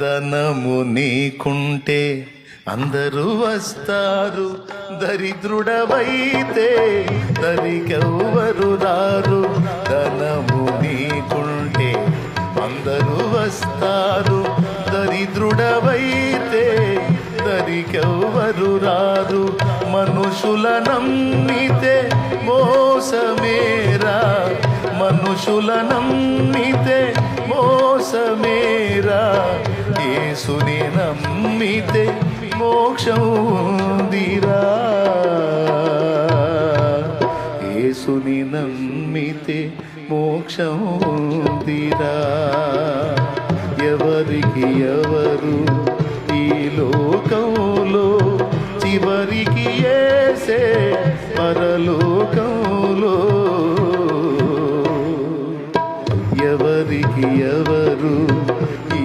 ధనము నీకుంటే అందరూ వస్తారు. దరిద్రుడవైతే దరికెవ్వరు రారు. ధనము నీకుంటే అందరూ వస్తారు. దరిద్రుడవైతే దరికెవ్వరు రారు. మనుషుల నమ్మితే మోసమేరా మనుషుల నమ్మితే మోసమేరా యేసుని నమ్మితే మోక్షం ఉందిరా. యేసుని నమ్మితే మోక్షం ఉందిరా. ఎవరికి ఎవరు ఈ లోకంలో చివరికి ఏసే పరలోకంలో? ఎవరికి ఎవరు ఈ